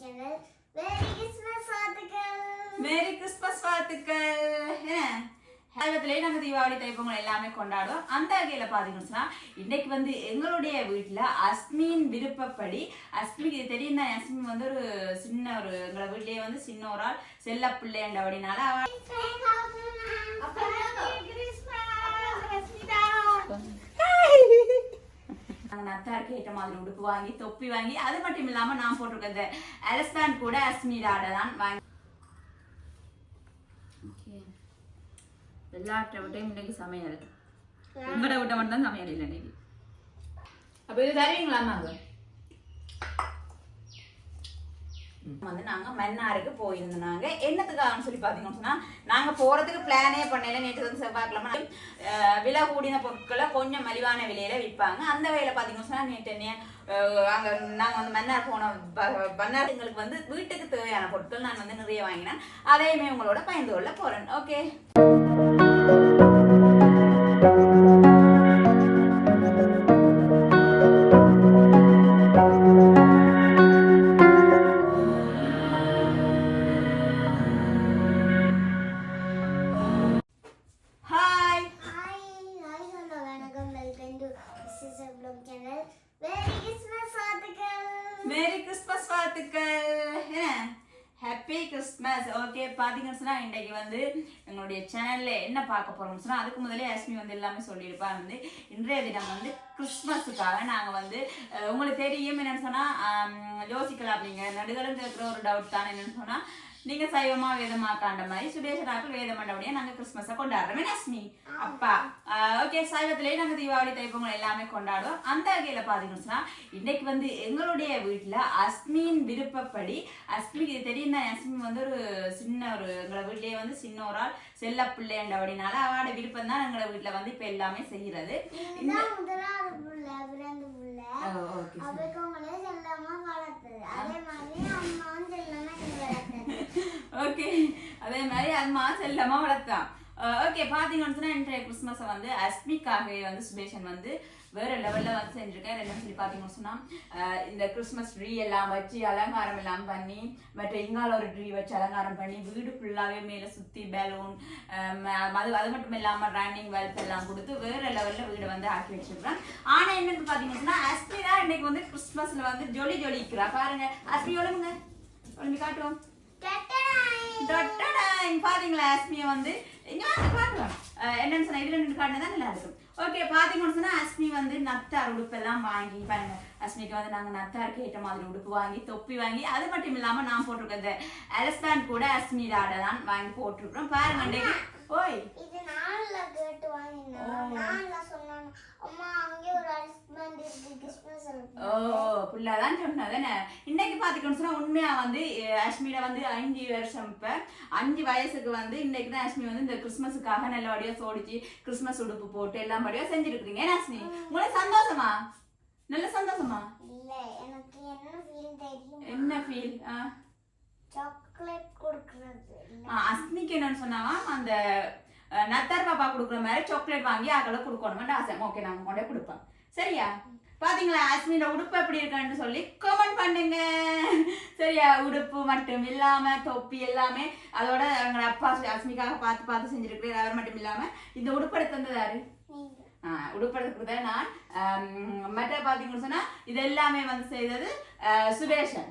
Channel merry Christmas வாழ்த்துக்கள். Merry Christmas வாழ்த்துக்கள். என்ன? சைவத்திலேயே நாங்கள் தீபாவளி தைப்பொங்கல் எல்லாமே கொண்டாடுவோம் அந்த வகையில் பார்த்தீங்கன்னு இன்னைக்கு வந்து எங்களுடைய வீட்டில் அஸ்மின் விருப்பப்படி அஸ்மிக்கு இது தெரியும் தான் அஸ்மி வந்து ஒரு சின்ன ஒரு எங்களை வீட்லயே வந்து சின்ன ஒரு ஆள் செல்ல பிள்ளைன்றபடினால அவ நாங்கள் நத்தாருக்கு ஏற்ற மாதிரி உடுப்பு வாங்கி தொப்பி வாங்கி அது மட்டும் இல்லாமல் நான் போட்டிருக்க இந்த அலஸ்பேண்ட் கூட அஸ்மிராட தான் வாங்கி. எல்லாற்றை விட்டையும் இன்னைக்கு சமையல் உங்களோட விட்ட மட்டும் தான் சமையல் இல்லை இன்னைக்கு. அப்போ இது தருவீங்களாமாங்க வந்து நாங்க மன்னாருக்கு போயிருந்தோம். நாங்க என்னத்துக்காகன்னு சொல்லி பாத்தீங்கன்னு சொன்னா நாங்க போறதுக்கு பிளானே பண்ணல. நேற்று வந்து செவ்வாய்க்கிழமை விலை கூடின பொருட்களை கொஞ்சம் மலிவான விலையில விற்பாங்க. அந்த வகையில பாத்தீங்கன்னு சொன்னா நேற்று நே- அங்க நாங்க வந்து மன்னார் போன ப- மன்னார் எங்களுக்கு வந்து வீட்டுக்கு தேவையான பொருட்கள் நான் வந்து நிறைய வாங்கினேன். அதையுமே உங்களோட பயந்து கொள்ள போறேன். ஓகே ஹாப்பி கிறிஸ்மஸ் ஓகே பார்த்தீங்கன்னு சொன்னா இன்றைக்கு வந்து எங்களுடைய சேனல்ல என்ன பார்க்க போறோம்னு சொன்னா அதுக்கு முதலே அஸ்மி வந்து எல்லாமே சொல்லியிருப்பா வந்து இன்றைய தினம் வந்து கிறிஸ்மஸுக்காக நாங்க வந்து உங்களுக்கு தெரியும் என்னன்னு சொன்னா யோசிக்கலாம். அப்படிங்க நடுகளும் கேட்குற ஒரு டவுட் தானே என்னன்னு சொன்னா நீங்க சைவமா வேதமாக்காண்ட மாதிரி சுடேசனாக்கள் வேதம் பண்ணபடியே நாங்க கிறிஸ்மஸை கொண்டாடுறோம் அஸ்மி அப்பா ஓகே சைவத்திலேயே நாங்க தீபாவளி தைப்பொங்கல் எல்லாமே கொண்டாடுவோம். அந்த வகையில பாத்தீங்கன்னு இன்னைக்கு வந்து எங்களுடைய வீட்டுல அஸ்மின் விருப்பப்படி அஸ்மிக்கு தெரியும் தான் அஸ்மி வந்து ஒரு சின்ன ஒரு எங்களை வீட்லயே வந்து சின்ன ஒரு ஆள் செல்ல பிள்ளைன்றபடினால அவளோட விருப்பம் தான் எங்களை வீட்டுல வந்து இப்ப எல்லாமே செய்யறது. ஓகே அவருக்கு உங்களே செல்லமா வளர்த்தது அதே மாதிரி அம்மாவும் செல்லமா என்னை வளர்த்தது ஓகே அதே மாதிரி அம்மா செல்லமா வளர்த்தான் ஓகே பார்த்தீங்கன்னு சொன்னா இன்றைய கிறிஸ்மஸை வந்து அஸ்மிக்காகவே வந்து சுபேஷன் வந்து வேற லெவல்ல வந்து செஞ்சிருக்காரு. என்ன சொல்லி பார்த்தீங்கன்னு சொன்னா இந்த கிறிஸ்மஸ் ட்ரீ எல்லாம் வச்சு அலங்காரம் எல்லாம் பண்ணி மற்ற இங்கால ஒரு ட்ரீ வச்சு அலங்காரம் பண்ணி வீடு ஃபுல்லாவே மேல சுத்தி பலூன் அது அது மட்டும் இல்லாம ரன்னிங் வெல்த் எல்லாம் கொடுத்து வேற லெவல்ல வீடு வந்து ஆக்கி வச்சிருக்கேன் ஆனா என்னன்னு பாத்தீங்கன்னா அஸ்மி தான் இன்னைக்கு வந்து கிறிஸ்மஸ்ல வந்து ஜொலி ஜொலிக்கிறா. பாருங்க அஸ்மி ஒழுங்குங்க. ஒழுங்கு காட்டுவோம். பாத்தீங்களா அஸ்மியை வந்து? இங்க பார்க்கலாம். என்னன்னு சொன்னா இதுல ரெண்டு தான் நல்லா இருக்கும். ஓகே பாத்தீங்கன்னு சொன்னா அஸ்மி வந்து நத்தார் உடுப்பு எல்லாம் வாங்கி பாருங்க. அஸ்மிக்கு வந்து நாங்க நத்தாருக்கு ஏற்ற மாதிரி உடுப்பு வாங்கி தொப்பி வாங்கி அது மட்டும் இல்லாம நான் போட்டிருக்க இந்த அலஸ்பேண்ட் கூட அஸ்மி ராட தான் வாங்கி போட்டிருக்கிறோம். பாருங்க ஓய். நான்ல கேட்டு வாங்கினேன் நான்ல சொன்னான். அம்மா அங்கே ஒரு ஹஸ்பண்ட் இருக்கு கிறிஸ்மஸ் ஓ புள்ளதான் சொன்னதானே இன்னைக்கு பாத்தீங்கன்னு சொன்னா உண்மையா வந்து அஹ், அஸ்மியில வந்து அஞ்சு வருஷம் இப்ப. அஞ்சு வயசுக்கு வந்து இன்னைக்கு தான் அஸ்மி வந்து இந்த கிறிஸ்மஸுக்காக நல்லபடியா சோடிச்சு கிறிஸ்மஸ் உடுப்பு போட்டு எல்லாம் படியா செஞ்சிருக்கீங்க ஏன்னா அஸ்மி? உங்களுக்கு சந்தோஷமா? நல்ல சந்தோஷமா? இல்ல எனக்கு என்ன ஃபீல் தெரியும்? என்ன ஃபீல் சாக்லேட் கொடுக்கறது. அஸ்மிக்கு என்னன்னு சொன்னாவா அந்த நத்தார் பாப்பா கொடுக்குற மாதிரி சாக்லேட் வாங்கி அகல கொடுக்கணும்னு ஆசை. ஓகே நாங்க கொண்டே கொடுப்போம் சரியா? பாத்தீங்களா அஸ்மியோட உடுப்பு எப்படி இருக்கான்னு சொல்லி கமெண்ட் பண்ணுங்க. சரியா? உடுப்பு மட்டும் இல்லாம தொப்பி எல்லாமே அதோட எங்க அப்பா அஸ்மிக்காக பார்த்து பார்த்து செஞ்சிருக்கிறேன் அவர் மட்டும் இல்லாம இந்த உடுப்பு எடுத்து வந்தது யாரு? நீங்க. ஆஹ் உடுப்பு எடுத்து கொடுத்தது நான். மற்ற பாத்தீங்கன்னு சொன்னா இது எல்லாமே வந்து செய்தது சுபேஷன்.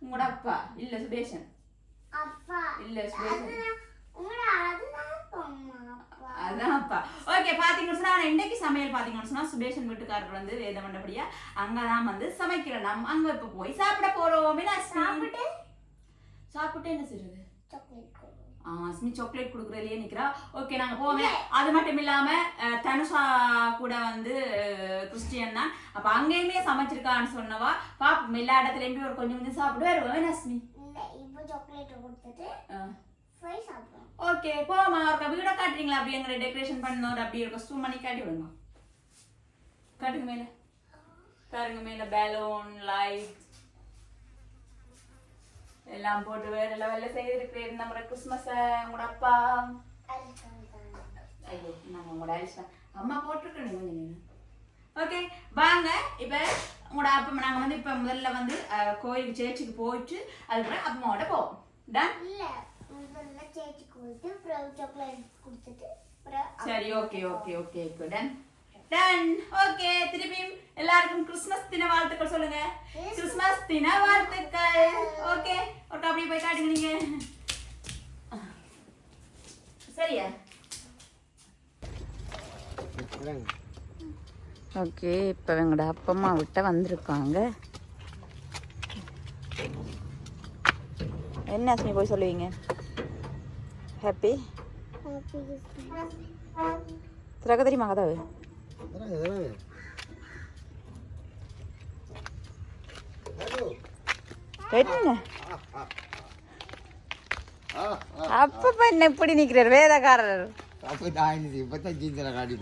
உங்களோட அப்பா. இல்ல சுபேஷன். இல்ல சுபேஷன். அதுதான் உங்களோட அதுதான் அம்மா அப்பா. அதான் அப்பா ஓகே பாத்தீங்கன்னு சொன்னா இன்னைக்கு சமையல் பாத்தீங்கன்னு சொன்னா சுபேஷன் வீட்டுக்காரர் வந்து வேத மண்டபடியா அங்கதான் வந்து சமைக்கிறோம் நம்ம அங்க இப்ப போய் சாப்பிட போறோம்? சாப்பிட்டு? சாப்பிட்டு என்ன செய்யறது அஸ்மி சாக்லேட் கொடுக்குறதுலயே நிக்கிறா. ஓகே நாங்க போவோம். அது மட்டும் இல்லாம தனுஷா கூட வந்து கிறிஸ்டியன் தான். அப்ப அங்கேயுமே சமைச்சிருக்கான்னு சொன்னவா. பாப்போம் எல்லா இடத்துலயுமே ஒரு கொஞ்சம் கொஞ்சம் சாப்பிட்டு வருவோம் அஸ்மி? இப்போ சாக்லேட் கொடுத்துட்டு ஓகே போமா ஒரு வீடியோ காட்டுறீங்களா? அப்படி எங்களை டெக்கரேஷன் பண்ணோம் அப்படி ஒரு கஸ்டூம் பண்ணி காட்டி விடுங்க காட்டுங்க மேல. பாருங்க மேல. பேலூன் லைட் எல்லாம் போட்டு வேற லெவல்ல செய்திருக்கிறேன். நம்ம கிறிஸ்மஸ் உங்களோட அப்பா. ஐயோ நாங்க உங்களோட அம்மா போட்டிருக்கணும் கொஞ்சம் ஓகே வாங்க. இப்ப உங்களோட அப்பா நாங்கள் வந்து இப்போ முதல்ல வந்து கோயிலுக்கு சேர்ச்சுக்கு போயிட்டு அதுக்கப்புறம் அம்மாவோட போவோம். டன் இல்ல. சேச்சி கொடுத்து அப்புறம் சாக்லேட் கொடுத்துட்டு அப்புறம் சரி okay okay okay done done okay திருப்பியும் எல்லாருக்கும் கிறிஸ்மஸ் தின வாழ்த்துக்கள் சொல்லுங்க கிறிஸ்மஸ் தின வாழ்த்துக்கள் ஓகே ஒரு அப்படியே போய் காட்டுங்க நீங்க சரியா ஓகே இப்போ எங்களோட அப்பா அம்மா விட்ட வந்திருக்காங்க என்ன அஸ்மி போய் சொல்லுவீங்க ஹாப்பி திறக்க தெரியுமா கதவு என்ன அப்பப்ப என்ன இப்படி நிக்கிறார் வேதக்காரர் அப்போ நான் இப்போ தான் ஜீந்திர காடி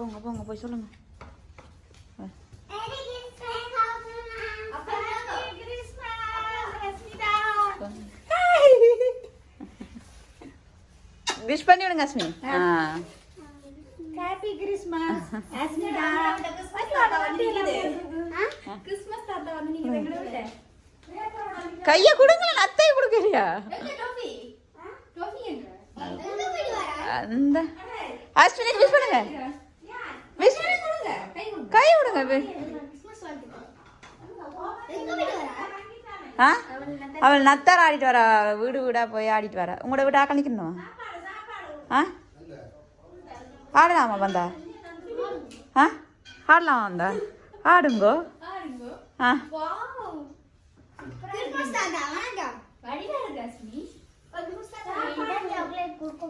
உங்க போங்க போய் சொல்லுங்க. Merry Christmas happy Christmas Rasmitha wish பண்ணி விடுங்க Asmi happy Christmas Rasmitha Christmas தாத்தா வந்து நீங்க எங்களை விட? கைய கொடுங்களேன் அத்தையை எங்க அந்த அஸ்வினி விஷ் பண்ணுங்க விஷ் கொடுங்க கை கொடுங்க கை விடுங்க வி- கிறிஸ்மஸ் வாழ்த்துக்கள் ஆ? அவள் நத்தார் ஆடிட்டு வரா. வீடு வீடா போய் ஆடிட்டு வரா. உங்களோட வீடு ஆக்கள் நிற்கணும் ஆ? ஆடலாமா வந்தா ஆ? ஆடலாமா வந்தா ஆடுங்கோ. ஆ.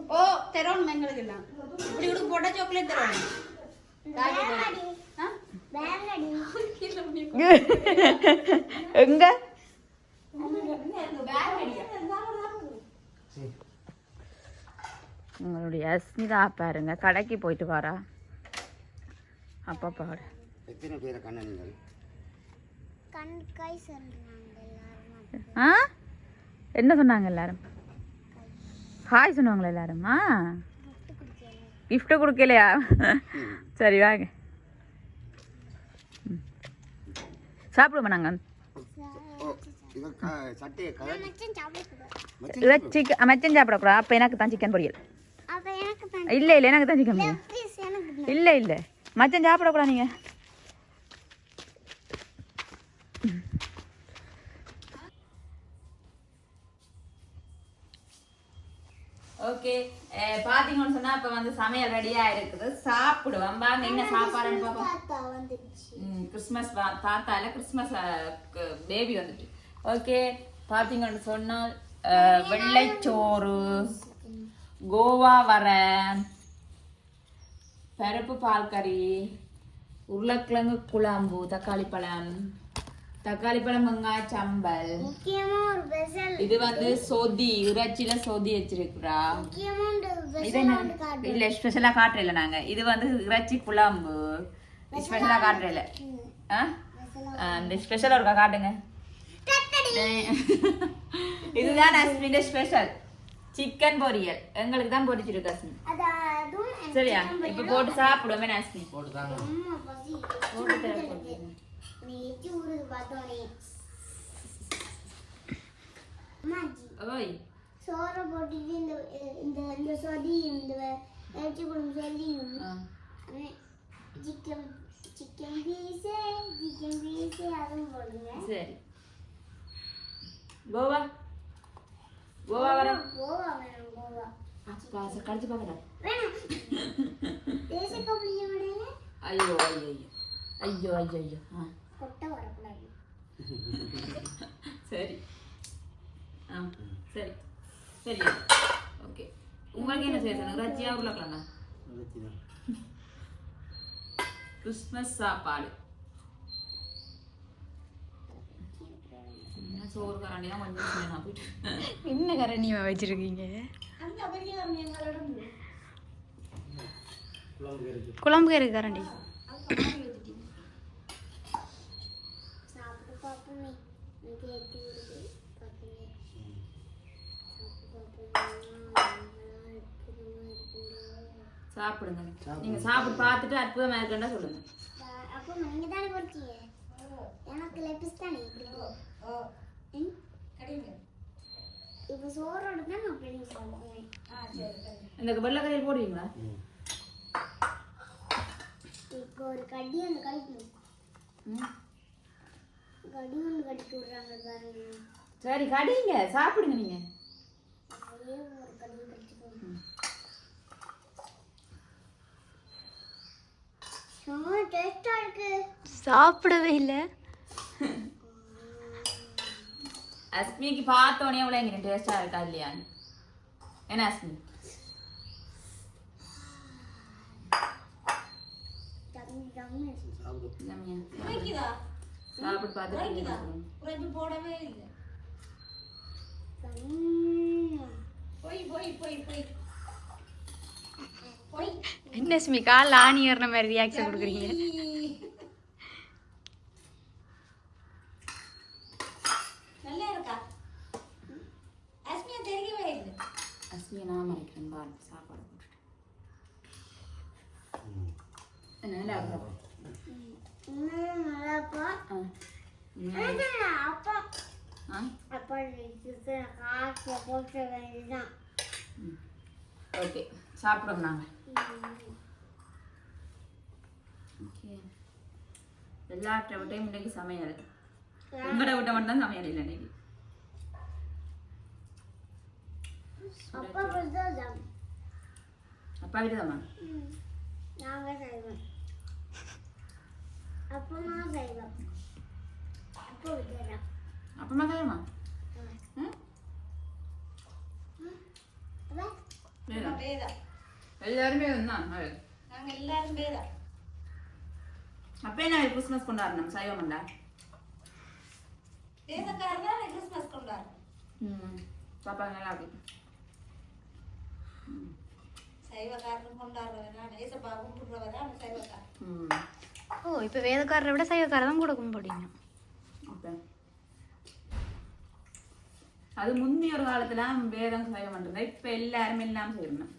ஓ தரோணும் எங்களுக்கு இப்படி கூட போட்டா சாக்லேட் பேங்கடி பேங்கடி எங்க? உங்களுடைய அஸ்மிதா பாருங்க. கடைக்கு போயிட்டு வரா. அப்பா பாடு எத்தனை பேரை கண்ணன்கள் கண் கை சொல்றாங்க எல்லாரும் ஆ? என்ன சொன்னாங்க எல்லாரும்? ஹாய் சொன்னாங்களா எல்லாரும்? gift கொடுக்கலையா? சரி வாங்க ம். சாப்பிடுவோமா நாங்கள் ஓ இது க- சட்டையை கலட்டி மச்சான் சாப்பிட மச்சான் இவ சிக்கன் மச்சன் சாப்பிடக்கூடாது. அப்போ எனக்கு தான் சிக்கன் பொரியல். அப்ப எனக்கு தான் இல்லை இல்லை எனக்கு தான் சிக்கன் பொரியல். ப்ளீஸ் எனக்கு இல்லை இல்லை. மச்சன் சாப்பிடக்கூடாது நீங்கள் ஓகே. பாத்தீங்கன்னு சொன்னா இப்ப வந்து சமையல் ரெடியா இருக்குது. சாப்பிடுவோம். வாங்க என்ன சாப்பாடுன்னு பார்ப்போம். தாத்தா கிறிஸ்மஸ் வா- தாத்தால கிறிஸ்மஸ் பேபி வந்துட்டு. ஓகே பார்த்தீங்கன்னு சொன்னால் வெள்ளைச்சோறு கோவா வர பருப்பு பால் கறி உருளைக்கிழங்கு குழம்பு தக்காளி பழம். தக்காளி பழம் வெங்காய சம்பல் இது வந்து சொதி இறைச்சியில சொதி வச்சிருக்கிறா. இல்ல ஸ்பெஷலா காட்டுறல நாங்க. இது வந்து இறைச்சி குழம்பு. ஸ்பெஷலா காட்டுறல ஆ ஆ, இந்த ஸ்பெஷல் இருக்கா காட்டுங்க. இதுதான் அஸ்மின் ஸ்பெஷல் சிக்கன் பொரியல். எங்களுக்கு தான் பொரிச்சிருக்கு அஸ்மி சரியா? இப்ப போட்டு சாப்பிடுவோமே அஸ்மி போட்டு போட்டு ஓய் சோறை போட்டுட்டு இந்த இந்த இந்த சொதி இந்த இறைச்சி குழம்பு சொல்லியும் ஆ. Chicken chicken piece chicken piece அதுவும் போடுங்க சரி கோவா கோவா வர கோவா வேணும் கோவா அப்பா ச- கடிச்சு பார்க்கடா வேணாம் தேச கபடியை விடையில ஐயோ ஐயோ ஐயோ ஐயோ ஐயோ ஐயோ ஆ கொட்டை வரக்கூடாது. சரி. ஆ சரி. சரி ஓகே. உங்களுக்கு என்ன செய்ய சொன்னாங்க ரச்சியா உருளைக்கிழங்கா? கிறிஸ்மஸ் சாப்பாடு. என்ன சோறு கரண்டி தான் கொஞ்சம் என்ன கரணியை வச்சிருக்கீங்க? குழம்பு கறி கரண்டி. சாப்பிடுங்க. நீங்க சாப்பிட்டு பார்த்துட்டு அற்புதமா இருக்குன்னா சொல்லுங்க. அப்போ நீங்க தானே பொறுத்தீங்க எனக்கு லெப்பிஸ் தானே? இப்போ சோறோட தான் நான் பிரிஞ்சு சாப்பிடுவேன் இந்த வெள்ளைக்கரையில் போடுவீங்களா? இப்போ ஒரு கடி ஒன்று கடிக்கணும். ம். கடி ஒன்று கடிக்க விடுறாங்க பாருங்க. சரி கடிங்க. சாப்பிடுங்க நீங்க அதே ஒரு கடி கடிச்சுக்கணும் செம்ம டேஸ்டா இருக்கு சாப்பிடவே இல்லை. அஸ்மிக்கு பார்த்தோன்னே எவ்வளோ எங்க டேஸ்டா இருக்கா இல்லையான்னு. என்ன அஸ்மி? சாப்பிட்டு. உரைப்பு போடவே இல்லை. போய் போய் போய் போய். போய். என்ன ஸ்மி காலில் ஆணி ஏறின மாதிரி ரியாக்ஷன் கொடுக்குறீங்க. நல்லா இருக்கா? அஸ்மியா தெரியவே இல்லை அஸ்மியை நான் மறைக்கிறேன். பாருங்க சாப்பாடு போட்டுட்டு. என்ன நல்லா இருக்கும் ஓகே. சாப்பிடுவோம் நாங்கள் ஓகே எல்லாற்றை விட்டையும் இன்னைக்கு சமையல் உங்களோட விட்ட மட்டும் தான் சமையல் இல்லை இன்னைக்கு. அப்பா விடுதம்மா நாங்கள் செய்வோம் அப்பா நான் செய்வோம். அப்பா விட்டுறோம் அப்பமா கதையம்மா ம்? வேதா வேதா எல்லாருமே வந்தான் நாங்க எல்லாரும் வேதா அப்போ என்ன கிறிஸ்மஸ் கொண்டாடணும்? சைவமண்டா வேதக்காரர் தான் கிறிஸ்மஸ் கொண்டாடுறோம் ம். பாப்பா நல்லா இருக்கு தான் ஓ இப்போ வேதக்காரரை விட சைவக்காரர் தான் கூட கும்பிடுங்க ஓகே அது முந்தைய ஒரு காலத்துல வேதம் சைவம் பண்றது இப்ப எல்லாருமே எல்லாம் செய்யணும்.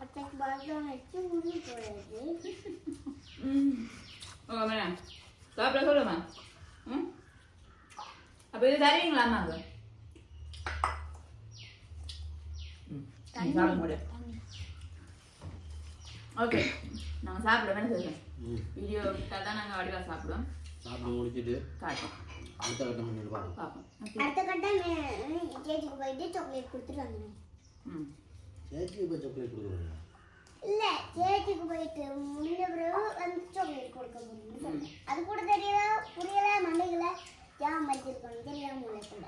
அத்தைக்கு பாத்ரூம் வச்சு முடி போடுறது ஓ மேடம் சாப்பிட சொல்லுமா ம் அப்போ இது தருவீங்களா அம்மாவுக்கு ம் சாப்பிட முடியும் ஓகே நாங்கள் சாப்பிட வேணும் சொல்லுங்க வீடியோ விட்டால் தான் நாங்கள் வடிவாக சாப்பிடுவோம் சாப்பிட்டு முடிச்சுட்டு காட்டுவோம் அடுத்த கட்டம் பார்ப்போம் அடுத்த கட்டம் கேஜிக்கு போயிட்டு சாக்லேட் கொடுத்துட்டு வந்துடும் ம் சேர்த்து இப்போ சாக்லேட் கொடுக்குறோம் இல்ல கேஜிக்கு போயிட்டு முடிஞ்ச பிறகு வந்து சாக்லேட் கொடுக்க சொன்னேன் அது கூட தெரியல புரியல மண்டைகள ஜாம் வச்சிருக்கணும் தெரியாம உழைக்கல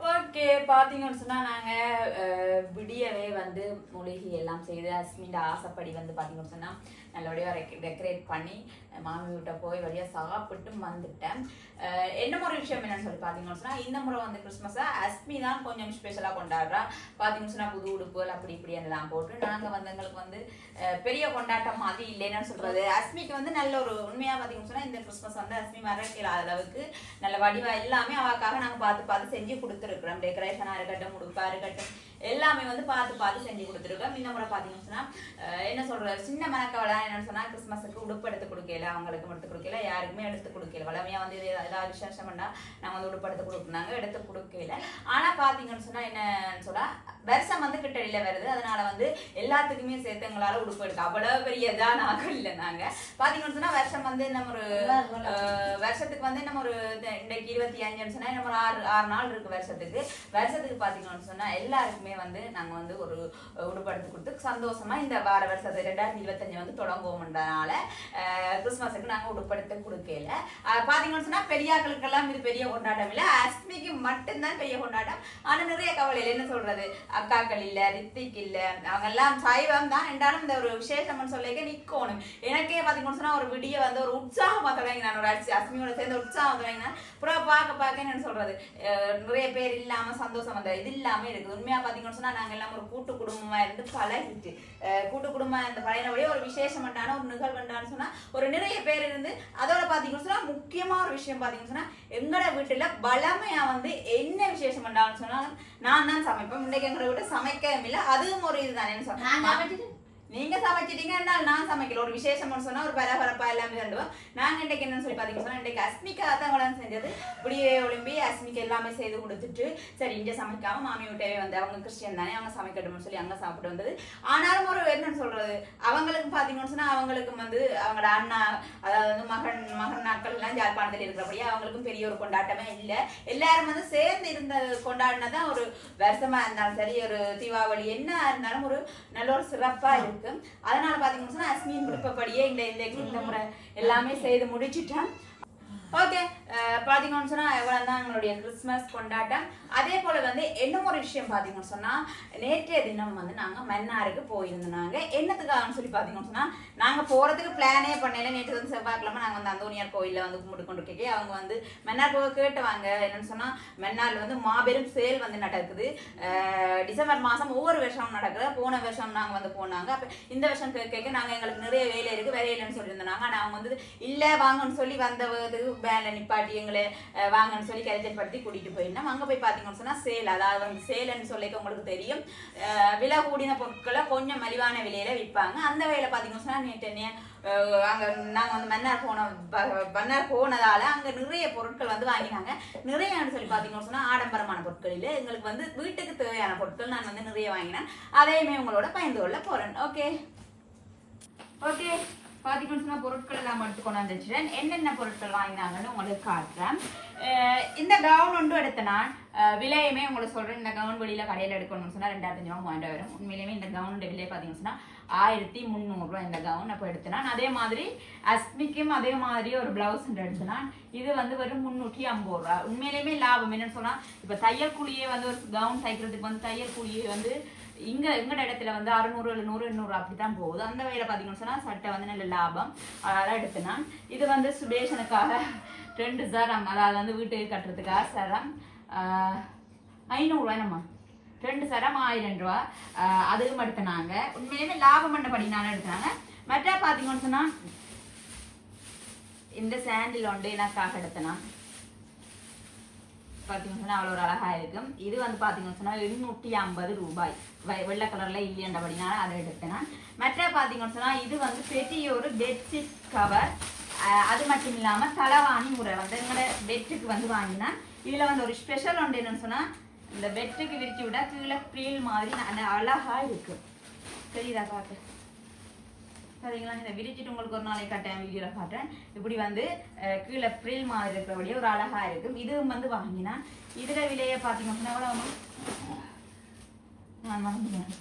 ஓகே பார்த்தீங்கன்னு சொன்னால் நாங்கள் விடியவே வந்து மூலிகை எல்லாம் செய்து அஸ்மின் ஆசைப்படி வந்து பார்த்தீங்கன்னு சொன்னால் நல்லபடியாக டெக்கரேட் பண்ணி மாமி வீட்டை போய் வழியாக சாப்பிட்டு வந்துட்டேன். என்ன ஒரு விஷயம் என்னன்னு சொல்லி பார்த்தீங்கன்னு சொன்னால் இந்த முறை வந்து கிறிஸ்மஸை அஸ்மி தான் கொஞ்சம் ஸ்பெஷலாக கொண்டாடுறா. பார்த்தீங்கன்னு சொன்னால் புது உடுப்புகள் அப்படி இப்படி எல்லாம் போட்டு நாங்கள் வந்து எங்களுக்கு வந்து பெரிய கொண்டாட்டம் மாதிரி இல்லைன்னு சொல்கிறது அஸ்மிக்கு வந்து நல்ல ஒரு உண்மையாக பார்த்தீங்கன்னு சொன்னால் இந்த கிறிஸ்மஸ் வந்து அஸ்மி மறக்கிற அளவுக்கு நல்ல வடிவா எல்லாமே அவக்காக நாங்கள் பார்த்து பார்த்து செஞ்சு கொடுத்துருக்குறோம். டெக்கரேஷனாக இருக்கட்டும் உடுப்பாக இருக்கட்டும் எல்லாமே வந்து பார்த்து பார்த்து செஞ்சு கொடுத்துருக்கோம் இந்த முறை பார்த்தீங்கன்னு சொன்னால் என்ன சொல்கிற சின்ன மனக்கவலை என்னன்னு சொன்னால் கிறிஸ்மஸுக்கு உடுப்பு எடுத்து கொடுக்கல அவங்களுக்கு எடுத்து கொடுக்கல யாருக்குமே எடுத்து கொடுக்கல. வளமையாக வந்து இது ஏதாவது விசேஷம் பண்ணால் நாங்கள் வந்து உடுப்பு எடுத்து கொடுக்குறாங்க எடுத்து கொடுக்கல. ஆனால் பார்த்தீங்கன்னு சொன்னால் என்னன்னு சொன்னால் வருஷம் வந்து கிட்டடியில் வருது. அதனால வந்து எல்லாத்துக்குமே சேர்த்து எங்களால் உடுப்பு எடுக்க அவ்வளோ பெரிய இதாக நாங்கள் இல்லை நாங்கள் பார்த்தீங்கன்னு சொன்னால் வருஷம் வந்து நம்ம ஒரு வருஷத்துக்கு வந்து நம்ம ஒரு இன்றைக்கு இருபத்தி அஞ்சுன்னு சொன்னால் நம்ம ஆறு ஆறு நாள் இருக்கு வருஷத்துக்கு. வருஷத்துக்கு பார்த்தீங்கன்னு சொன்னால் எல்லாருக்குமே வந்து நாங்கள் வந்து ஒரு உடுப்பு எடுத்து கொடுத்து சந்தோஷமா இந்த வார வருஷத்து ரெண்டாயிரத்தி இருபத்தஞ்சு வந்து தொடங்குவோம்ன்றனால அஹ், கிறிஸ்மஸுக்கு நாங்கள் உடுப்படுத்த கொடுக்கல. பார்த்தீங்கன்னு சொன்னால் பெரியாக்களுக்கெல்லாம் இது பெரிய கொண்டாட்டம் இல்லை. அஸ்மிக்கு மட்டும்தான் பெரிய கொண்டாட்டம். ஆனால் நிறைய கவலை இல்லை என்ன சொல்றது? அக்காக்கள் இல்ல ரித்திக் இல்ல அவங்க எல்லாம் சைவம் தான். என்றாலும் இந்த ஒரு விசேஷம்னு சொல்லிக்க நிக்கணும். எனக்கே பார்த்தீங்கன்னு சொன்னால் ஒரு விடிய வந்து ஒரு உற்சாகம் தொடங்கி நான் ஒரு அரிசி அஸ்மியோட சேர்ந்து உற்சாகம் தொடங்கினா அப்புறம் பார்க்க பார்க்க என்ன சொல்றது? நிறைய பேர் இல்லாம சந்தோஷம் அந்த இது இல்லாம இருக்குது உண்மையா பார்த்தீங்கன்னு சொன்னால் நாங்க எல்லாம் ஒரு கூட்டு குடும்பமா இருந்து பழகிட்டு கூட்டு குடும்பம் இந்த பழையபடியே ஒரு விசேஷமண்டான ஒரு நிகழ்வுண்டான்னு சொன்னா ஒரு நிறைய பேர் இருந்து அதோட பார்த்தீங்கன்னு சொன்னால் முக்கியமா ஒரு விஷயம் பார்த்தீங்கன்னு சொன்னால் எங்களோட வீட்டுல பலமையா வந்து என்ன விசேஷம் பண்ணான்னு சொன்னா நான் தான் சமைப்பேன். இன்னைக்கு விட சமைக்கவும் இல்லை அதுவும் ஒரு இதுதான் என்ன சொல்றேன் நீங்க சமைச்சிட்டீங்கன்னா நான் சமைக்கல. ஒரு விசேஷம்னு சொன்னா ஒரு பரபரப்பா எல்லாமே தண்டுவோம் நாங்க இன்னைக்கு என்னன்னு சொல்லி பாத்தீங்கன்னா சொன்னா இன்னைக்கு அஸ்மிகா தான் கூட செஞ்சது. இப்படியே ஒளிம்பி அஸ்மிக்கு எல்லாமே செய்து கொடுத்துட்டு சரி இங்க சமைக்காம மாமி விட்டவே வந்து அவங்க கிறிஸ்டியன் தானே அவங்க சமைக்கட்டும்னு சொல்லி அங்க சாப்பிட்டு வந்தது. ஆனாலும் ஒரு என்னன்னு சொல்றது அவங்களுக்கு பாத்தீங்கன்னு சொன்னா அவங்களுக்கும் வந்து அவங்களோட அண்ணா அதாவது வந்து மகன் மகன் நாட்கள் எல்லாம் ஜாழ்ப்பாணத்தில் இருக்கிறபடியே அவங்களுக்கும் பெரிய ஒரு கொண்டாட்டமே இல்லை. எல்லாரும் வந்து சேர்ந்து இருந்த கொண்டாடினதான் ஒரு வருஷமா இருந்தாலும் சரி ஒரு தீபாவளி என்ன இருந்தாலும் ஒரு நல்ல ஒரு சிறப்பா இருக்கு. அதனால பாத்தீங்கன்னு சொன்னா அஸ்மின் விருப்பப்படியே இந்த இந்த இந்த முறை எல்லாமே செய்து முடிச்சுட்டேன். ஓகே uh, பார்த்தீங்கன்னு சொன்னால் எவ்வளோ தான் எங்களுடைய கிறிஸ்மஸ் கொண்டாட்டம். அதே போல் வந்து என்ன ஒரு விஷயம் பார்த்தீங்கன்னு சொன்னால் நேற்றைய தினம் வந்து நாங்கள் மன்னாருக்கு போயிருந்தோம் என்னத்துக்காகன்னு சொல்லி பார்த்தீங்கன்னு சொன்னால் நாங்கள் போகிறதுக்கு பிளானே பண்ணல. நேற்று வந்து செவ்வாய்க்கிழமை நாங்கள் வந்து அந்தோனியார் கோயிலில் வந்து கும்பிட்டு கொண்டு இருக்கே அவங்க வந்து மன்னார் போக கேட்டுவாங்க என்னன்னு சொன்னால் மன்னாரில் வந்து மாபெரும் சேல் வந்து நடக்குது. Uh, டிசம்பர் மாதம் ஒவ்வொரு வருஷமும் நடக்குது. போன வருஷம் நாங்கள் வந்து போனாங்க. அப்போ இந்த வருஷம் கேட்க நாங்கள் எங்களுக்கு நிறைய வேலை இருக்குது வேலை இல்லைன்னு சொல்லியிருந்தாங்க ஆனால் அவங்க வந்து இல்லை வாங்கன்னு சொல்லி வந்தது வேலை நிப்பாட்டி எங்களை வாங்கன்னு சொல்லி கரைச்சல்படுத்தி கூட்டிகிட்டு போயிருந்தோம் அங்கே போய் பார்த்தீங்கன்னு சொன்னால் சேல். அதாவது வந்து சேல்னு சொல்லிக்க உங்களுக்கு தெரியும். விலை கூடின பொருட்களை கொஞ்சம் மலிவான விலையில விற்பாங்க. அந்த வேலை பார்த்தீங்கன்னு சொன்னால் நேற்று என்ன அங்கே நாங்கள் வந்து மன்னார் போன ப- மன்னார் போனதால் அங்கே நிறைய பொருட்கள் வந்து வாங்கினாங்க. நிறையன்னு சொல்லி பார்த்தீங்கன்னு சொன்னால் ஆடம்பரமான பொருட்கள் இல்லை. எங்களுக்கு வந்து வீட்டுக்கு தேவையான பொருட்கள் நான் வந்து நிறைய வாங்கினேன். அதையுமே உங்களோட பயந்து கொள்ள போகிறேன் ஓகே ஓகே பார்த்தீங்கன்னு சொன்னால் பொருட்கள் எல்லாம் எடுத்து கொண்டு வந்துச்சுட்டேன் என்னென்ன பொருட்கள் வாங்கினாங்கன்னு உங்களுக்கு காட்டுறேன். இந்த கவுன் ஒன்று எடுத்த நான் விலையுமே உங்களுக்கு சொல்கிறேன் இந்த கவுன் வெளியில் கடையில் எடுக்கணும்னு சொன்னால் ரெண்டாயிரத்தி ரூபா மூவாயிரம் வரும். உண்மையிலுமே இந்த கவுனோட விலை பார்த்தீங்கன்னு சொன்னால் ஆயிரத்தி முந்நூறுரூவா இந்த கவுன் அப்போ எடுத்தனான் அதே மாதிரி அஸ்மிக்கும் அதே மாதிரி ஒரு பிளவுஸ் எடுத்தனான் இது வந்து வெறும் முந்நூற்றி ஐம்பது ரூபா உண்மையிலேயுமே லாபம். என்னன்னு சொன்னால் இப்போ தையல் கூலியே வந்து ஒரு கவுன் தைக்கிறதுக்கு வந்து தையல் கூலியே வந்து இங்க எங்கட இடத்துல வந்து அறுநூறு நூறு எண்ணூறு அப்படிதான் போகுது. அந்த வகையில பாத்தீங்கன்னு சொன்னா சட்டை வந்து நல்ல லாபம். அதெல்லாம் எடுத்து நான் இது வந்து சுபேஷனுக்காக ரெண்டு சரம். அதாவது வந்து வீட்டுக்கு கட்டுறதுக்காக சரம். ஆஹ், என்னம்மா ரெண்டு சரம் ஆயிரம் ரூபா. அதுவும் எடுத்தினாங்க. உண்மையுமே லாபம் பண்ணபடி நான் எடுத்தாங்க மற்ற பாத்தீங்கன்னு சொன்னா இந்த சாண்டில் ஒன்று எனக்காக எடுத்தினான். பார்த்தீங்கன்னு சொன்னால் அவ்வளோ ஒரு அழகாக இருக்கும் இது வந்து பார்த்தீங்கன்னு சொன்னால் எழுநூற்றி ஐம்பது ரூபாய். வெள்ளை கலரில் இல்லைன்றபடினால அதை எடுத்தேன் நான். மற்ற பார்த்தீங்கன்னு சொன்னால் இது வந்து பெரிய ஒரு பெட்ஷீட் கவர் அது மட்டும் இல்லாமல் தலவாணி முறை வந்து எங்களோட பெட்டுக்கு வந்து வாங்கினேன். இதில் வந்து ஒரு ஸ்பெஷல் ஒன்று என்னென்னு சொன்னால் இந்த பெட்டுக்கு விரிச்சு விட கீழே ப்ரீல் மாதிரி நல்ல அழகாக இருக்குது தெரியுதா பார்த்து சரிங்களா? இதை விரிச்சிட்டு உங்களுக்கு ஒரு நாளைக்கு கட்டாயம் வீடியோவில் காட்டுறேன். இப்படி வந்து கீழே ப்ரில் மாதிரி இருக்கிறபடியே ஒரு அழகா இருக்கும். இதுவும் வந்து வாங்கினா இதுல விலையை பார்த்தீங்கன்னா எவ்வளோ நான் மறந்து போனேன்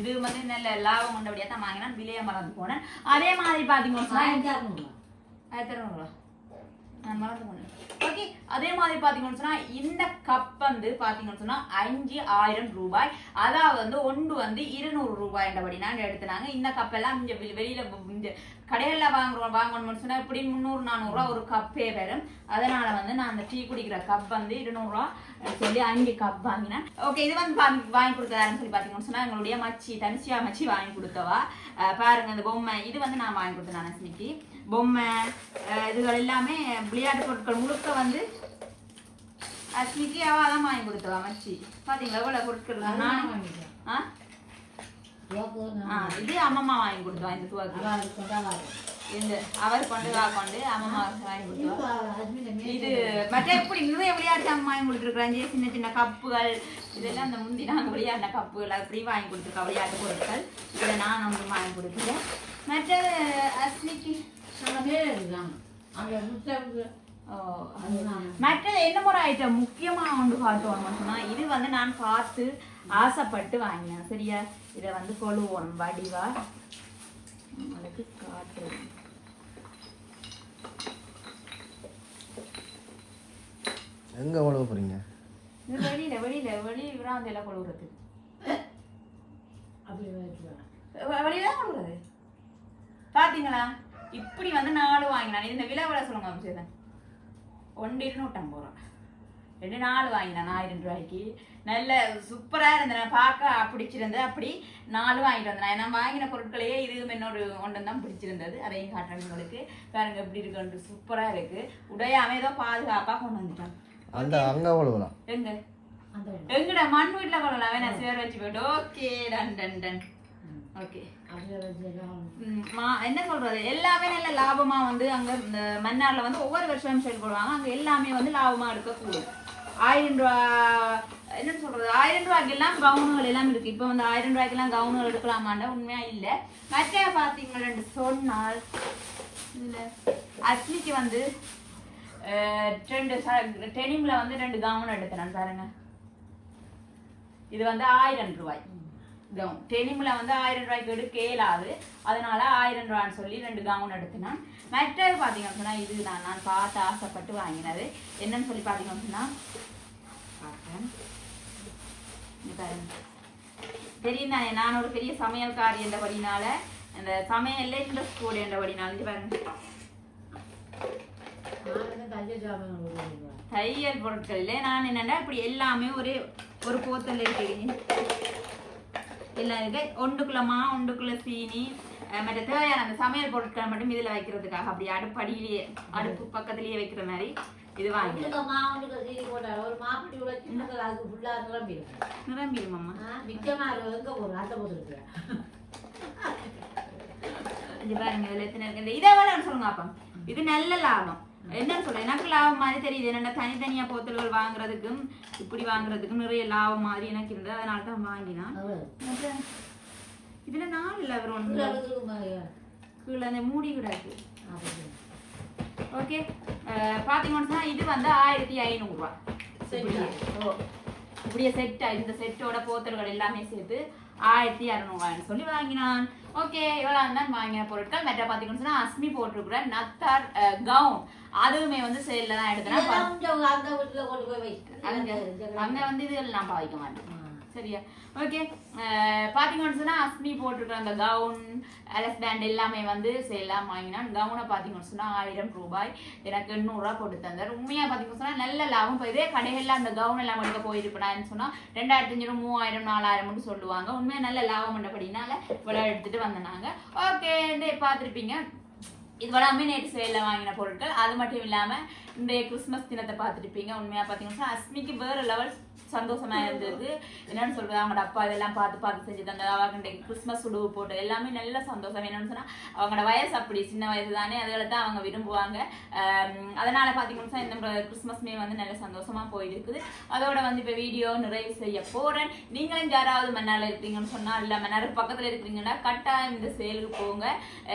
இது வந்து நல்ல லாபம் கொண்டபடியா தான் வாங்கினா விலையை மறந்து போனேன். அதே மாதிரி பார்த்தீங்கன்னா ஆயிரத்தி இரநூறுவா நான் மறந்து போனேன் ஓகே அதே மாதிரி பார்த்தீங்கன்னு சொன்னா இந்த கப் வந்து பார்த்தீங்கன்னு சொன்னா அஞ்சு ஆயிரம் ரூபாய். அதாவது வந்து ஒன்று வந்து இருநூறு ரூபாய்ன்றபடி நாங்கள் எடுத்துனாங்க. இந்த கப்பெல்லாம் இங்கே வெளியில் வெளியில இந்த கடைகளில் வாங்குறோம் வாங்கணும்னு சொன்னால் இப்படி முந்நூறு நானூறுரூவா ஒரு கப்பே வரும். அதனால வந்து நான் அந்த டீ குடிக்கிற கப் வந்து இருநூறுவா சொல்லி அஞ்சு கப் வாங்கினேன். ஓகே இது வந்து வாங்கி வாங்கி கொடுத்ததாருன்னு சொல்லி பார்த்தீங்கன்னு சொன்னா எங்களுடைய மச்சி தனிச்சியா மச்சி வாங்கி கொடுத்தவா. பாருங்க இந்த பொம்மை இது வந்து நான் வாங்கி கொடுத்தேன் நான் அஸ்மிக்கு பொம்மை இதுகள் எல்லாமே விளையாட்டு பொருட்கள் முழுக்க வந்து அஸ்மிக்கு அவ தான் வாங்கி கொடுத்தவா மச்சி. பாத்தீங்களா எவ்வளவு பொருட்கள்? நானும் ஆ? இது அம்மம்மா வாங்கி கொடுத்தவா இந்த துவாக்கு. இந்த அவர் கொண்டு வா கொண்டு அம்மம்மா வாங்கி கொடுத்தவா இது மற்ற எப்படி நிறைய விளையாட்டு அம்மா வாங்கி கொடுத்துருக்குறாங்க. சின்ன சின்ன கப்புகள் இதெல்லாம் அந்த முந்தி நாங்கள் விளையாடின கப்புகள் அப்படி வாங்கி கொடுத்துருக்கா விளையாட்டு பொருட்கள். இதை நான் வந்து வாங்கி கொடுத்துருக்கேன் மற்ற அஸ்மிக்கு ஓ, மற்றது என்ன ஒரு ஐட்டம் முக்கியமா ஒன்று காட்டுவோம் சொன்னா இது வந்து நான் பார்த்து ஆசைப்பட்டு வாங்கினேன். சரியா? இதை வந்து கொழுவோம் வடிவா. உங்களுக்கு காட்டுறேன். எங்கே உழவு போகிறீங்க இது வெளியில வெளியில வெளி விராந்தையில கொழுவுறது. வழியதான் கொடுக்குறது பாத்தீங்களா? இப்படி வந்து நாலு வாங்கினான். இந்த விலை விலை சொல்லுங்க அபிஷேகன் ஒன்று இருநூற்றம்பது ரூபா. ரெண்டு நாலு வாங்கினான் ஆயிரம் ரூபாய்க்கு. நல்ல சூப்பராக இருந்தேன். பார்க்க பிடிச்சிருந்தது. அப்படி நாலு வாங்கிட்டு வந்தேன். நான் வாங்கின பொருட்களையே இது இன்னொரு ஒன்று தான் பிடிச்சிருந்தது. அதையும் காட்டுறேன் உங்களுக்கு. பாருங்க எப்படி இருக்குன்ட்டு சூப்பராக இருக்கு. உடையாம ஏதோ பாதுகாப்பாக கொண்டு வந்துட்டான். அந்த அங்கே அவ்வளவுதான். எங்க? எங்கடா? மண் வீட்டில் கொள்ளலாம் வேணா சேர் வச்சு போயிட்டு. Okay done done done okay என்ன சொல்றது? எல்லாமே நல்ல லாபமா வந்து அங்க இந்த மன்னார்ல வந்து ஒவ்வொரு வருஷமும் செயல்படுவாங்க அங்க எல்லாமே வந்து லாபமா எடுக்கக்கூடும் ஆயிரம் ரூபா என்ன சொல்றது? ஆயிரம் ரூபாய்க்கெல்லாம் கவுனுகள் எல்லாம் இருக்கு. இப்போ வந்து ஆயிரம் ரூபாய்க்கெல்லாம் கவுனுகள் எடுக்கலாமாண்டா உண்மையா இல்ல. மற்ற பாத்தீங்களா சொன்னால் இல்ல அட்லிக்கு வந்து ரெண்டு டெனிம்ல வந்து ரெண்டு கவுன் எடுக்கிறேன் பாருங்க. இது வந்து ஆயிரம் ரூபாய். கவுன் டெனிமில் வந்து ஆயிரம் ரூபாய்க்கு எடுக்க இயலாது. அதனால ஆயிரம் ரூபான்னு சொல்லி ரெண்டு கவுன் எடுத்தினேன். மற்றது பார்த்தீங்கன்னு சொன்னால் இது நான் நான் பார்த்து ஆசைப்பட்டு வாங்கினது. என்னன்னு சொல்லி பார்க்குறேன் இங்க பாருங்க. தெரியும் தானே நான் ஒரு பெரிய சமையல்காரி என்றபடினால அந்த சமையல்ல இன்ட்ரெஸ்ட் கூட என்றபடினால இங்க பாருங்க. தையல் பொருட்கள்ல நான் என்னன்னா இப்படி எல்லாமே ஒரு ஒரு போத்தல் இருக்கு எல்லாம் இருக்கு ஒன்றுக்குள்ள மா ஒன்றுக்குள்ள சீனி மற்ற தேவையான அந்த சமையல் பொருட்களை மட்டும் இதுல வைக்கிறதுக்காக அப்படி அடுப்படியிலேயே அடுப்பு பக்கத்துலயே வைக்கிற மாதிரி இது வாங்கி ஒரு நிரம்பிடும் நிரம்பிடுமாம்மா மிச்சமா எங்க போறோம் அந்த போதுருக்கு இது பாருங்க இதுல எத்தனை இருக்கு? இந்த இதை விட சொல்லுங்க அப்பா. இது நல்ல லாபம். என்னன்னு சொல்ல எனக்கு லாபம் மாதிரி தெரியுது. என்னென்ன தனித்தனியா போத்தல்கள் வாங்குறதுக்கும் இப்படி வாங்குறதுக்கும் நிறைய லாபம் மாதிரி எனக்கு இருந்தது. அதனால தான் வாங்கினான். இதுல நாலு இல்லை அவர் ஒன்று கீழே அந்த மூடி கிடக்கு ஓகே பார்த்தீங்கன்னு சொன்னா இது வந்து ஆயிரத்தி ஐநூறுரூவா இப்படியே? ஓ. இப்படியே செட் இந்த செட்டோட போத்தல்கள் எல்லாமே சேர்த்து ஆயிரத்தி இரநூறுவான்னு சொல்லி வாங்கினான். ஓகே இவ்வளோ தான் வாங்கின பொருட்கள். மெட்ட பார்த்தீங்கன்னு சொன்னா அஸ்மி போட்டிருக்கிற நத்தார் கவுன். அதுவுமே வந்து சேல்ல தான் எடுத்தேன். அங்க வந்து இது நான் பாவிக்க மாட்டேன். சரியா? ஓகே பார்த்தீங்கன்னு சொன்னா அஸ்மி போட்டிருக்கிற அந்த கவுன் அலஸ் பேண்ட் எல்லாமே வந்து சேலாம் வாங்கினான் கவுனை பாத்தீங்கன்னு சொன்னா ஆயிரம் ரூபாய் எனக்கு எண்ணூறுரூவா போட்டு தந்தார். உண்மையா பாத்தீங்கன்னு சொன்னா நல்ல லாபம். இப்போ இதே கடைகள்ல அந்த கவுன் எல்லாம் எடுக்க போயிருப்பேனான்னு சொன்னா ரெண்டாயிரத்தி அஞ்சூறு மூவாயிரம் நாலாயிரம்னு சொல்லுவாங்க. உண்மையா நல்ல லாபம் பண்ணபடினால இவ்வளோ எடுத்துட்டு வந்தாங்க ஓகே பார்த்துருப்பீங்க இது எல்லாமே நேற்று சேலில் வாங்கின பொருட்கள். அது மட்டும் இல்லாமல் இந்த கிறிஸ்மஸ் தினத்தை பார்த்துருப்பீங்க உண்மையாக பார்த்தீங்கன்னா அஸ்மிக்கு வேறு லெவல் சந்தோஷமா இருந்தது. என்னன்னு சொல்றது அவங்களோட அப்பா இதெல்லாம் பார்த்து பார்த்து செஞ்சு தந்தது. அவங்க கிறிஸ்மஸ் உடுவு போட்டு எல்லாமே நல்ல சந்தோஷம். என்னன்னு சொன்னா அவங்களோட வயசு அப்படி சின்ன வயசு தானே. அதில் தான் அவங்க விரும்புவாங்க. அதனால பார்த்தீங்கன்னா சொன்னா இந்த கிறிஸ்மஸ்மே வந்து நல்ல சந்தோஷமா போயிருக்குது. அதோட வந்து இப்போ வீடியோ நிறைவு செய்ய போறேன். நீங்களும் யாராவது மன்னால இருக்கீங்கன்னு சொன்னா இல்ல மன்னார் பக்கத்துல இருக்கிறீங்கன்னா கட்டாயம் இந்த சேலுக்கு போங்க.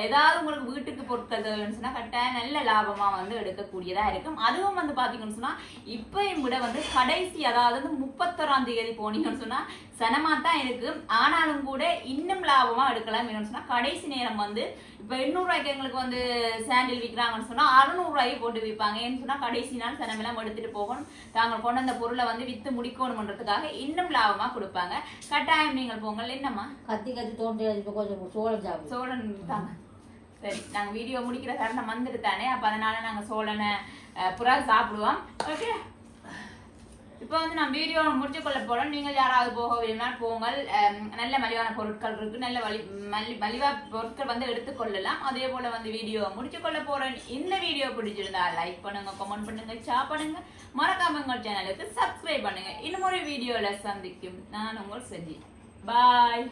ஏதாவது உங்களுக்கு வீட்டுக்கு பொருட்கள் தேவைன்னு சொன்னா கட்டாயம் நல்ல லாபமா வந்து எடுக்கக்கூடியதா இருக்கும். அதுவும் வந்து பாத்தீங்கன்னு சொன்னா இப்பயும் கூட வந்து கடைசி அதாவது வந்து முப்பத்தொராம் தேதி போனீங்கன்னு சொன்னா சனமா தான் இருக்கு. ஆனாலும் கூட இன்னும் லாபமா எடுக்கலாம் வேணும்னு சொன்னா கடைசி நேரம் வந்து இப்ப எண்ணூறு ரூபாய்க்கு எங்களுக்கு வந்து சாண்டில் விற்கிறாங்கன்னு சொன்னா அறுநூறு ரூபாய்க்கு போட்டு விற்பாங்க ஏன்னு சொன்னா கடைசி நாள் சனமெல்லாம் எடுத்துட்டு போகணும். தாங்கள் கொண்டு வந்த பொருளை வந்து வித்து முடிக்கணும்ன்றதுக்காக இன்னும் லாபமா கொடுப்பாங்க. கட்டாயம் நீங்கள் போங்கள். என்னம்மா? கத்தி கத்தி இப்போ கொஞ்சம் சாப்பிடும் சோழன் தாங்க சரி நாங்க வீடியோ முடிக்கிற தருணம் வந்துட்டு தானே அப்ப அதனால நாங்க சோழனை புறா சாப்பிடுவோம். ஓகே இப்போ வந்து நான் வீடியோ முடிச்சு கொள்ள போறோம் நீங்கள் யாராவது போக விரும்பினால் போங்கள். நல்ல மலிவான பொருட்கள் இருக்கு. நல்ல வலி மலி மலிவா பொருட்கள் வந்து எடுத்துக்கொள்ளலாம் அதே போல வந்து வீடியோ முடிச்சு கொள்ள போறேன். இந்த வீடியோ பிடிச்சிருந்தா லைக் பண்ணுங்க கமெண்ட் பண்ணுங்க ஷேர் பண்ணுங்க. மறக்காம உங்கள் சேனலுக்கு சப்ஸ்கிரைப் பண்ணுங்க. இன்னும் ஒரு வீடியோல சந்திக்கும். நான் உங்கள் செஞ்சி பாய்